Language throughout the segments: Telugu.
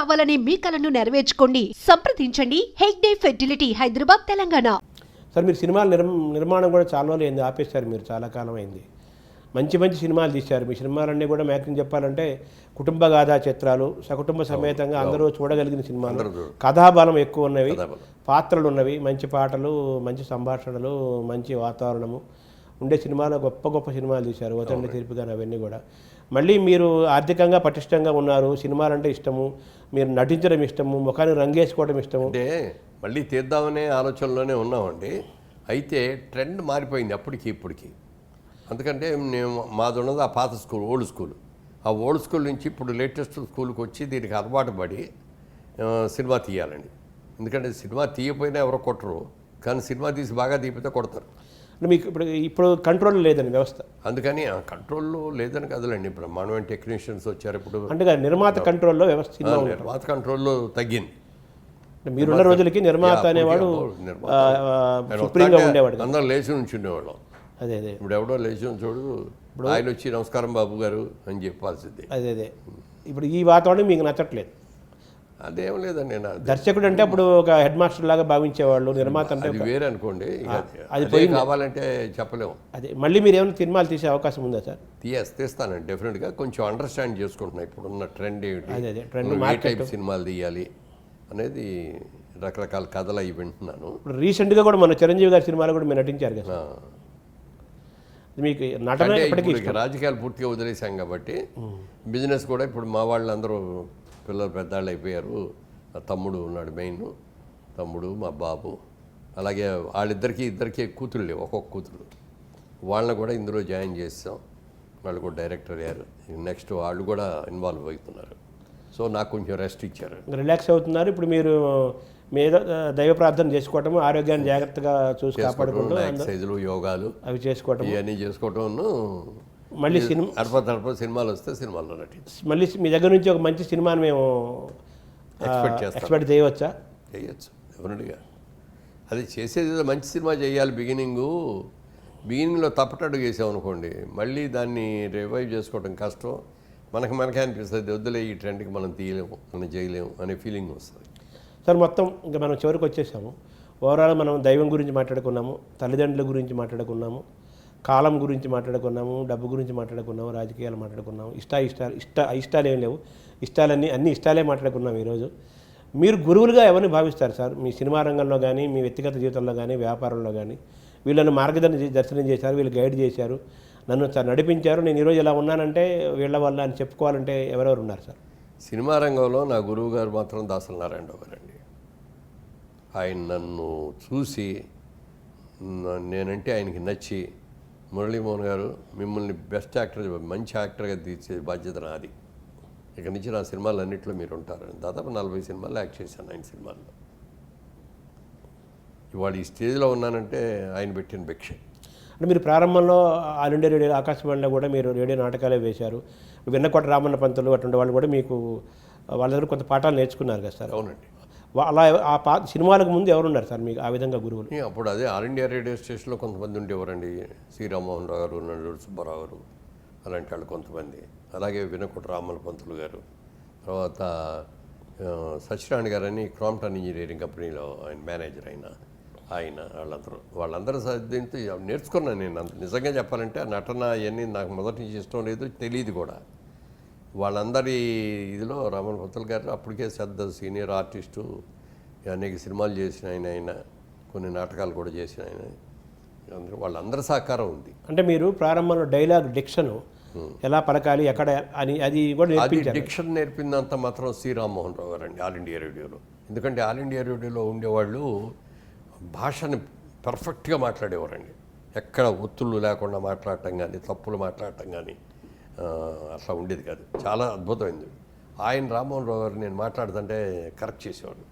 కావాలనే మీ కలను నెరవేర్చుకోండి. సంప్రదించండి. హెగ్డే ఫెర్టిలిటీ హైదరాబాద్ తెలంగాణ. సార్ మీరు సినిమాల నిర్ నిర్మాణం కూడా చాలా రోజులు అయింది. ఆపేశారు మీరు చాలా కాలం అయింది. మంచి మంచి సినిమాలు తీశారు. మీ సినిమాలన్నీ కూడా మ్యాక్సిమం చెప్పాలంటే కుటుంబ గాథా చిత్రాలు సకుటుంబ సమేతంగా అందరూ చూడగలిగిన సినిమాలు. కథాబలం ఎక్కువ ఉన్నవి. పాత్రలు ఉన్నవి మంచి పాటలు మంచి సంభాషణలు మంచి వాతావరణము. ఉండే సినిమాలు గొప్ప గొప్ప సినిమాలు తీశారు. ఓతండి తీర్పు కానీ అవన్నీ కూడా. మళ్ళీ మీరు ఆర్థికంగా పటిష్టంగా ఉన్నారు సినిమాలంటే ఇష్టము మీరు నటించడం ఇష్టము ముఖానికి రంగేసుకోవడం ఇష్టము. అంటే మళ్ళీ తీద్దామనే ఆలోచనలోనే ఉన్నామండి. అయితే ట్రెండ్ మారిపోయింది అప్పటికి ఇప్పటికి. అందుకంటే మేము మాది ఉన్నది ఆ పాత స్కూల్ ఓల్డ్ స్కూల్. ఆ ఓల్డ్ స్కూల్ నుంచి ఇప్పుడు లేటెస్ట్ స్కూల్కి వచ్చి దీనికి అలవాటు పడి సినిమా తీయాలండి. ఎందుకంటే సినిమా తీయపోయినా ఎవరో కొట్టరు. కానీ సినిమా తీసి బాగా తీపితే కొడతారు. మీకు ఇప్పుడు ఇప్పుడు కంట్రోల్ లేదండి వ్యవస్థ. అందుకని ఆ కంట్రోల్లో లేదని కదలండి. బ్రహ్మాండమైన టెక్నీషియన్స్ వచ్చారు ఇప్పుడు. అంటే నిర్మాత కంట్రోల్లో వ్యవస్థ. నిర్మాత కంట్రోల్లో తగ్గింది. మీరున్న రోజులకి నిర్మాత అనేవాడు సుప్రీంగా ఉండేవాడు. అందరం లేచి నుంచి ఉండేవాళ్ళం అదే అదే. ఇప్పుడు ఎవడో లేచి చూడు ఆయన వచ్చి నమస్కారం బాబు గారు అని చెప్పాల్సిందే. అదే అదే. ఇప్పుడు ఈ వాతావరణం మీకు నచ్చట్లేదు. అదేం లేదండి దర్శకుడు అంటే అప్పుడు ఒక హెడ్ మాస్టర్ లాగా భావించేవాళ్ళు నిర్మాత అంటే వేరే అనుకోండి అది అదే కావాలంటే చెప్పలేము. అదే మళ్ళీ మీరు ఏమైనా సినిమాలు తీసే అవకాశం ఉందా సార్? తీయేసి తీస్తానండి డెఫినెట్గా కొంచెం అండర్స్టాండ్ చేసుకుంటున్నా. ఇప్పుడున్న ట్రెండ్ ఏమిటి అదే అదే ట్రెండ్ టైప్ సినిమాలు తీయాలి అనేది రకరకాల కథలు అవి వింటున్నాను. ఇప్పుడు రీసెంట్గా కూడా మన చిరంజీవి గారి సినిమాలు కూడా మీరు నటించారు కదా మీకు నటన రాజకీయాలు పూర్తిగా వదిలేసాం కాబట్టి బిజినెస్ కూడా ఇప్పుడు మా వాళ్ళందరూ పిల్లలు పెద్దాళ్ళు అయిపోయారు. తమ్ముడు ఉన్నాడు మెయిన్ తమ్ముడు మా బాబు. అలాగే వాళ్ళిద్దరికీ ఇద్దరికి లేవు ఒక్కొక్క కూతురు. వాళ్ళని కూడా ఇందులో జాయిన్ చేస్తాం వాళ్ళు కూడా డైరెక్టర్ అయ్యారు. నెక్స్ట్ వాళ్ళు కూడా ఇన్వాల్వ్ అవుతున్నారు. సో నాకు కొంచెం రెస్ట్ ఇచ్చారు. రిలాక్స్ అవుతున్నారు. ఇప్పుడు మీరు మీ ఏదో ఆ, దైవ ప్రార్థన చేసుకోవటము ఆరోగ్యాన్ని జాగ్రత్తగా చూసి కాపాడుకుంటూ ఎక్సైజులు యోగాలు అవి చేసుకోవటం ఇవన్నీ చేసుకోవటం మళ్ళీ సినిమా అడప తడప సినిమాలు వస్తే సినిమాల్లో నటించి. మళ్ళీ మీ దగ్గర నుంచి ఒక మంచి సినిమాని మేము ఎక్స్పెక్ట్ చేస్తాం. ఎక్స్పెక్ట్ చేయవచ్చా? చేయొచ్చు డెఫినెట్గా. అది చేసేది మంచి సినిమా చేయాలి బిగినింగు. బిగినింగ్లో తప్పటడుగు వేసాం అనుకోండి మళ్ళీ దాన్ని రివైవ్ చేసుకోవడం కష్టం. మనకు మనకే అనిపిస్తుంది వద్దులే ఈ ట్రెండ్కి మనం తీయలేము మనం చేయలేము అనే ఫీలింగ్ వస్తుంది. సార్ మొత్తం ఇంకా మనం చివరికి వచ్చేసాము. ఓవరాల్ మనం దైవం గురించి మాట్లాడుకున్నాము తల్లిదండ్రుల గురించి మాట్లాడుకున్నాము. కాలం గురించి మాట్లాడుకున్నాము డబ్బు గురించి మాట్లాడుకున్నాము రాజకీయాలు మాట్లాడుకున్నాము. ఇష్ట ఇష్టాలు ఇష్ట ఇష్టాలు ఏం లేవు. ఇష్టాలన్నీ అన్ని ఇష్టాలే మాట్లాడుకున్నాం ఈరోజు. మీరు గురువులుగా ఎవరిని భావిస్తారు సార్? మీ సినిమా రంగంలో కానీ మీ వ్యక్తిగత జీవితంలో కానీ వ్యాపారంలో కానీ వీళ్ళను మార్గదర్శనం దర్శనం చేశారు వీళ్ళు గైడ్ చేశారు. నన్ను నడిపించారు. నేను ఈరోజు ఇలా ఉన్నానంటే వీళ్ళ వల్ల అని చెప్పుకోవాలంటే ఎవరెవరు ఉన్నారు సార్? సినిమా రంగంలో నా గురువు గారు మాత్రం దాసరి నారాయణరావు గారండి. ఆయన నన్ను చూసి నేనంటే ఆయనకి నచ్చి మురళీమోహన్ గారు మిమ్మల్ని బెస్ట్ యాక్టర్ మంచి యాక్టర్గా తీర్చే బాధ్యత నాది. ఇక నుంచి నా సినిమాలు అన్నింటిలో మీరు ఉంటారు. దాదాపు నలభై సినిమాలు యాక్ట్ చేశాను ఆయన సినిమాల్లో. ఇవాళ ఈ స్టేజ్లో ఉన్నానంటే ఆయన పెట్టిన భిక్ష. అంటే మీరు ప్రారంభంలో ఆల్ ఇండియా రేడియో ఆకాశవాణిలో కూడా మీరు రేడియో నాటకాలే వేశారు. వెన్నకోట రామన్న పంతులు అటువంటి వాళ్ళు కూడా మీకు వాళ్ళ దగ్గర కొంత పాఠాలు నేర్చుకున్నారు కదా సార్? అవునండి. అలా ఆ పా సినిమాలకు ముందు ఎవరున్నారు సార్ మీకు ఆ విధంగా గురువులు? అప్పుడు అదే ఆల్ ఇండియా రేడియో స్టేషన్లో కొంతమంది ఉండేవారండి. శ్రీరామ్మోహన్ రావు గారు నల్లూరు సుబ్బారావు గారు అలాంటి వాళ్ళు కొంతమంది. అలాగే వినకుట రామల పంతులు గారు. తర్వాత సత్యనారాయణ గారని క్రాంప్టన్ ఇంజనీరింగ్ కంపెనీలో ఆయన మేనేజర్ అయిన ఆయన వాళ్ళందరూ. వాళ్ళందరూ దీంతో నేర్చుకున్నాను నేను. అంత నిజంగా చెప్పాలంటే ఆ నటన అవన్నీ నాకు మొదటి నుంచి ఇష్టం లేదు తెలియదు కూడా. వాళ్ళందరి ఇదిలో రమణ పంతులు గారు అప్పటికే పెద్ద సీనియర్ ఆర్టిస్టు అనేక సినిమాలు చేసిన ఆయన ఆయన కొన్ని నాటకాలు కూడా చేసిన ఆయన. అందరూ వాళ్ళందరి సహకారం ఉంది. అంటే మీరు ప్రారంభంలో డైలాగ్ డిక్షన్ ఎలా పలకాలి ఎక్కడ అని అది కూడా అది డిక్షన్ నేర్పిందంత మాత్రం శ్రీ రామ్మోహన్ రావు గారు అండి ఆల్ ఇండియా రేడియోలో. ఎందుకంటే ఆల్ ఇండియా రేడియోలో ఉండేవాళ్ళు భాషని పర్ఫెక్ట్గా మాట్లాడేవారండి. ఎక్కడ ఒత్తుళ్ళు లేకుండా మాట్లాడటం కానీ తప్పులు మాట్లాడటం కానీ అట్లా ఉండేది కాదు. చాలా అద్భుతమైంది. ఆయన రామ్మోహన్ రావు గారు నేను మాట్లాడుతుంటే కరెక్ట్ చేసేవాడు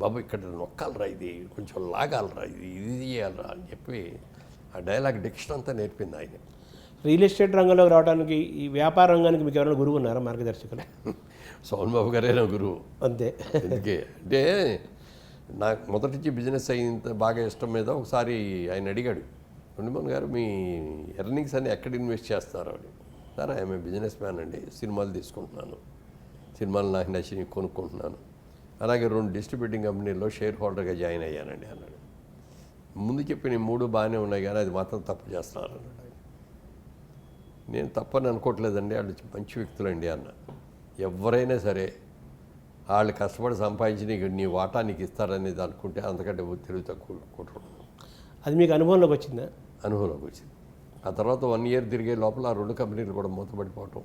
బాబు ఇక్కడ నొక్కాలరా ఇది కొంచెం లాగాలరా ఇది ఇది చేయాలరా అని చెప్పి ఆ డైలాగ్ డిక్షన్ అంతా నేర్పింది ఆయన. రియల్ ఎస్టేట్ రంగంలోకి రావడానికి ఈ వ్యాపార రంగానికి మీకు ఎవరైనా గురువు ఉన్నారా మార్గదర్శకులు? సోమన్ బాబు గారే నా గురువు. అంతే. ఎందుకే? అంటే నాకు మొదటి నుంచి బిజినెస్ అయ్యేంత బాగా ఇష్టం మీద ఒకసారి ఆయన అడిగాడు ఉండిమోహన్ గారు మీ ఎర్నింగ్స్ అన్ని ఎక్కడ ఇన్వెస్ట్ చేస్తారు? అని. సార్ ఐఎమ్ బిజినెస్ మ్యాన్ అండి. సినిమాలు తీసుకుంటున్నాను. సినిమాలు నాకు నచ్చి కొనుక్కుంటున్నాను. అలాగే రెండు డిస్ట్రిబ్యూటింగ్ కంపెనీల్లో షేర్ హోల్డర్గా జాయిన్ అయ్యానండి అన్నాడు. ముందు చెప్పిన మూడు బాగానే ఉన్నాయి కానీ అది మాత్రం తప్పు చేస్తున్నారు అన్నాడు. నేను తప్పని అనుకోవట్లేదండి. వాళ్ళు మంచి వ్యక్తులండి అన్న. ఎవరైనా సరే వాళ్ళు కష్టపడి సంపాదించి నీ వాటా నీకు ఇస్తారనేది అనుకుంటే అంతకంటే తెలివి తక్కువ అది మీకు అనుభవంలోకి వచ్చిందా? అనుభవంలోకి వచ్చింది. ఆ తర్వాత వన్ ఇయర్ తిరిగే లోపల ఆ రెండు కంపెనీలు కూడా మూతపడిపోవటం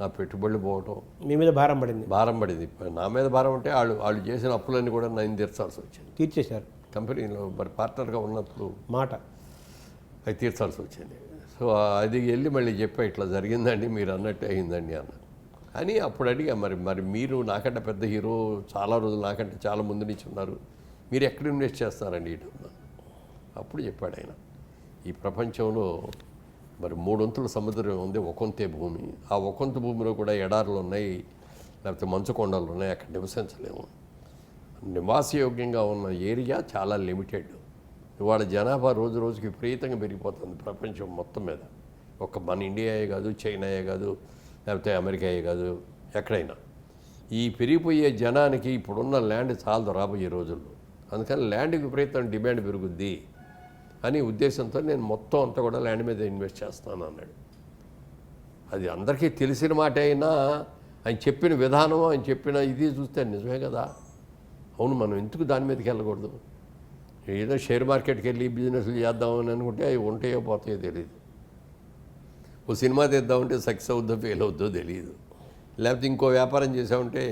నా పెట్టుబడులు పోవటం. మీ మీద భారం పడింది? భారం పడింది. నా మీద భారం అంటే వాళ్ళు వాళ్ళు చేసిన అప్పులన్నీ కూడా నేను తీర్చాల్సి వచ్చింది. తీర్చేశారు. కంపెనీలో మరి పార్ట్నర్గా ఉన్నప్పుడు మాట. అవి తీర్చాల్సి వచ్చింది. సో అది వెళ్ళి మళ్ళీ చెప్పా ఇట్లా జరిగిందండి మీరు అన్నట్టే అయిందండి అన్న అని అప్పుడు అడిగా మరి మరి మీరు నాకంటే పెద్ద హీరో చాలా రోజులు నాకంటే చాలా ముందు నుంచి ఉన్నారు. మీరు ఎక్కడ ఇన్వెస్ట్ చేస్తారండి ఇటు. అప్పుడు చెప్పాడు ఆయన. ఈ ప్రపంచంలో మరి మూడొంతుల సముద్రం ఉంది ఒకంతే భూమి. ఆ ఒకంత భూమిలో కూడా ఎడారులు ఉన్నాయి లేకపోతే మంచు కొండలు ఉన్నాయి అక్కడ నివసించలేము. నివాసయోగ్యంగా ఉన్న ఏరియా చాలా లిమిటెడ్. ఇవాళ జనాభా రోజు రోజుకి విపరీతంగా పెరిగిపోతుంది ప్రపంచం మొత్తం మీద. ఒక మన ఇండియాయే కాదు చైనాయే కాదు లేకపోతే అమెరికాయే కాదు ఎక్కడైనా. ఈ పెరిగిపోయే జనానికి ఇప్పుడున్న ల్యాండ్ చాలదు రాబోయే రోజుల్లో. అందుకని ల్యాండ్కి విపరీతం డిమాండ్ పెరుగుద్ది. అని ఉద్దేశంతో నేను మొత్తం అంతా కూడా ల్యాండ్ మీద ఇన్వెస్ట్ చేస్తాను అన్నాడు. అది అందరికీ తెలిసిన మాట అయినా ఆయన చెప్పిన విధానం ఆయన చెప్పిన ఇది చూస్తే నిజమే కదా. అవును మనం ఎందుకు దాని మీదకి వెళ్ళకూడదు? ఏదో షేర్ మార్కెట్కి వెళ్ళి బిజినెస్లు చేద్దామని అనుకుంటే అవి ఉంటాయో పోతాయో తెలియదు ఓ సినిమా తీద్దామంటే సక్సెస్ అవుద్దో ఫెయిల్ అవుద్దో తెలియదు లేకపోతే ఇంకో వ్యాపారం చేసామంటే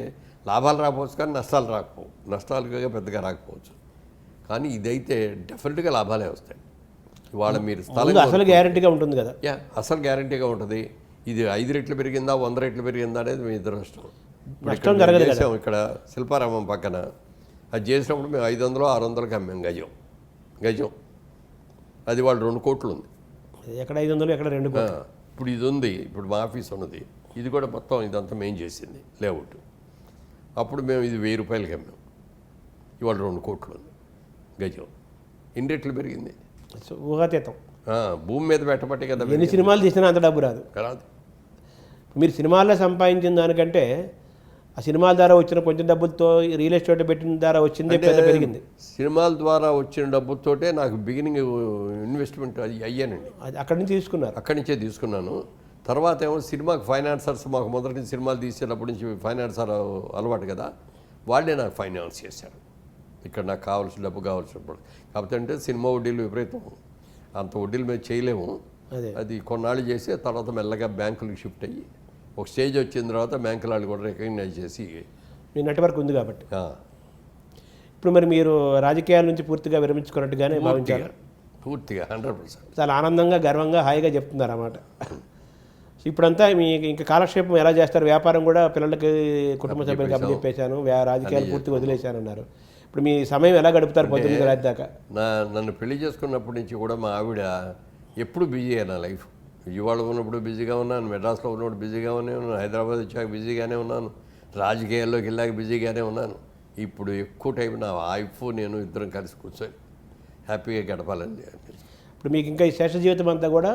లాభాలు రాకపోవచ్చు కానీ నష్టాలు రాకపోవు నష్టాలుగా పెద్దగా రాకపోవచ్చు. కానీ ఇదైతే డెఫినెట్గా లాభాలే వస్తాయి. ఇవాళ మీరు స్థలం అసలు గ్యారంటీగా ఉంటుంది కదా. యా అసలు గ్యారంటీగా ఉంటుంది. ఇది ఐదు రెట్లు పెరిగిందా వంద రెట్లు పెరిగిందా అనేది మీ ఇద్దరు నష్టం. చేసాం ఇక్కడ శిల్పారామం పక్కన. అది చేసినప్పుడు మేము ఐదు వందలు ఆరు వందలకి అమ్మాం గజం. గజం. అది వాళ్ళు రెండు కోట్లు ఉంది. ఎక్కడ ఐదు వందలు ఎక్కడ రెండు ఇప్పుడు ఇది ఉంది ఇప్పుడు మా ఆఫీస్ ఉన్నది. ఇది కూడా మొత్తం ఇదంతా మేము చేసింది లేఅవుట్. అప్పుడు మేము ఇది వెయ్యి రూపాయలకి అమ్మాం. ఇవాళ రెండు కోట్లు ఉంది. గజం. ఎన్ని రెట్లు పెరిగింది ఊహాతీతం. భూమి మీద పెట్టబట్టే కదా ఎన్ని. సినిమాలు తీసినా అంత డబ్బు రాదు. రాదు. మీరు సినిమాల్లో సంపాదించిన దానికంటే ఆ సినిమాల ద్వారా వచ్చిన కొంచెం డబ్బులతో రియల్ ఎస్టేట్ పెట్టిన ద్వారా వచ్చిందే పెద్ద పెరిగింది. సినిమాల ద్వారా వచ్చిన డబ్బుతోటే నాకు బిగినింగ్ ఇన్వెస్ట్మెంట్ అది అయ్యానండి. అది అక్కడి నుంచి తీసుకున్నారు. అక్కడి నుంచే తీసుకున్నాను. తర్వాత ఏమో సినిమాకి ఫైనాన్సర్స్ మాకు మొదటి నుంచి సినిమాలు తీసేటప్పటి నుంచి ఫైనాన్సర్ అలవాటు కదా. వాళ్ళే నాకు ఫైనాన్స్ చేశారు. ఇక్కడ నాకు కావాల్సిన డబ్బు కావాల్సినప్పుడు కాకపోతే అంటే సినిమా వడ్డీలు విపరీతం. అంత వడ్డీలు మేము చేయలేము. అదే. అది కొన్నాళ్ళు చేసి తర్వాత మెల్లగా బ్యాంకులకు షిఫ్ట్ అయ్యి ఒక స్టేజ్ వచ్చిన తర్వాత బ్యాంకుల వాళ్ళు కూడా రికగ్నైజ్ చేసి మీ నెట్వర్క్ ఉంది కాబట్టి. ఇప్పుడు మరి మీరు రాజకీయాల నుంచి పూర్తిగా విరమించుకున్నట్టుగానే భావించారు. పూర్తిగా హండ్రెడ్ పర్సెంట్. చాలా ఆనందంగా గర్వంగా హాయిగా చెప్తున్నారు అన్నమాట. ఇప్పుడంతా మీ ఇంకా కాలక్షేపం ఎలా చేస్తారు? వ్యాపారం కూడా పిల్లలకి కుటుంబ సభ్యులకి అప్పచెప్పేశాను. రాజకీయాలు పూర్తిగా వదిలేశాను అన్నారు ఇప్పుడు మీ సమయం ఎలా గడుపుతారు పొద్దున్న రాత్రి దాకా? నా నన్ను పెళ్ళి చేసుకున్నప్పటి నుంచి కూడా మా ఆవిడ ఎప్పుడు బిజీ నా లైఫ్. విజయవాడ ఉన్నప్పుడు బిజీగా ఉన్నాను మెడ్రాస్లో ఉన్నప్పుడు బిజీగా ఉన్నాను హైదరాబాద్ వచ్చాక బిజీగానే ఉన్నాను రాజకీయాల్లోకి వెళ్ళాక బిజీగానే ఉన్నాను. ఇప్పుడు ఎక్కువ టైం నా వైఫ్ నేను ఇద్దరం కలిసి కూర్చొని హ్యాపీగా గడపాలని. ఇప్పుడు మీకు ఇంకా ఈ శేష జీవితం అంతా కూడా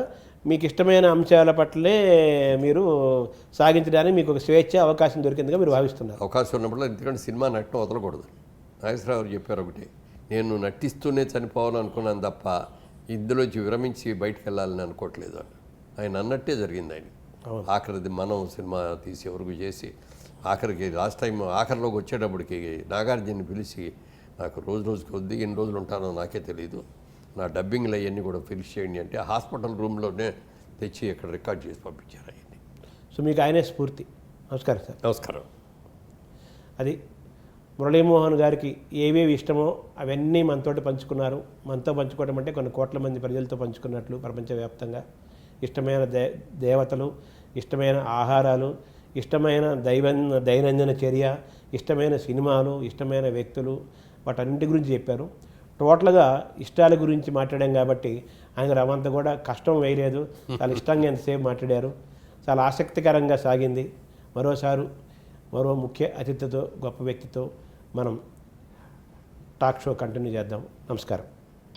మీకు ఇష్టమైన అంశాల పట్లే మీరు సాగించడానికి మీకు ఒక స్వేచ్ఛ అవకాశం దొరికిందిగా మీరు భావిస్తున్నారు. అవకాశం ఉన్నప్పుడు ఎందుకంటే సినిమా నటన వదలకూడదు. నాగేశ్వరరావు గారు చెప్పారు ఒకటి నేను నటిస్తూనే చనిపోవాలనుకున్నాను తప్ప ఇందులోంచి విరమించి బయటకు వెళ్ళాలని అనుకోవట్లేదు అని ఆయన అన్నట్టే జరిగింది ఆయన. ఆఖరిది మనం సినిమా తీసి వరకు చేసి ఆఖరికి లాస్ట్ టైం ఆఖరిలోకి వచ్చేటప్పటికి నాగార్జుని పిలిచి నాకు రోజు రోజుకి వద్ది ఎన్ని రోజులు ఉంటానో నాకే తెలియదు నా డబ్బింగ్లు అవన్నీ కూడా ఫినిష్ చేయండి అంటే హాస్పిటల్ రూమ్లోనే తెచ్చి ఇక్కడ రికార్డ్ చేసి పంపించారు అవన్నీ సో మీకు ఆయనే స్ఫూర్తి. నమస్కారం సార్. నమస్కారం. అది మురళీమోహన్ గారికి ఏవేవి ఇష్టమో అవన్నీ మనతోటి పంచుకున్నారు. మనతో పంచుకోవడం అంటే కొన్ని కోట్ల మంది ప్రజలతో పంచుకున్నట్లు ప్రపంచవ్యాప్తంగా. ఇష్టమైన దే దేవతలు ఇష్టమైన ఆహారాలు ఇష్టమైన దైవ దైనందిన చర్య ఇష్టమైన సినిమాలు ఇష్టమైన వ్యక్తులు వాటన్నింటి గురించి చెప్పారు. టోటల్గా ఇష్టాల గురించి మాట్లాడాం కాబట్టి ఆయన రవంత కూడా కష్టం వేయలేదు. చాలా ఇష్టంగా ఎంతసేపు మాట్లాడారు. చాలా ఆసక్తికరంగా సాగింది. మరోసారి మరో ముఖ్య అతిథితో గొప్ప వ్యక్తితో మనం టాక్ షో కంటిన్యూ చేద్దాం. నమస్కారం.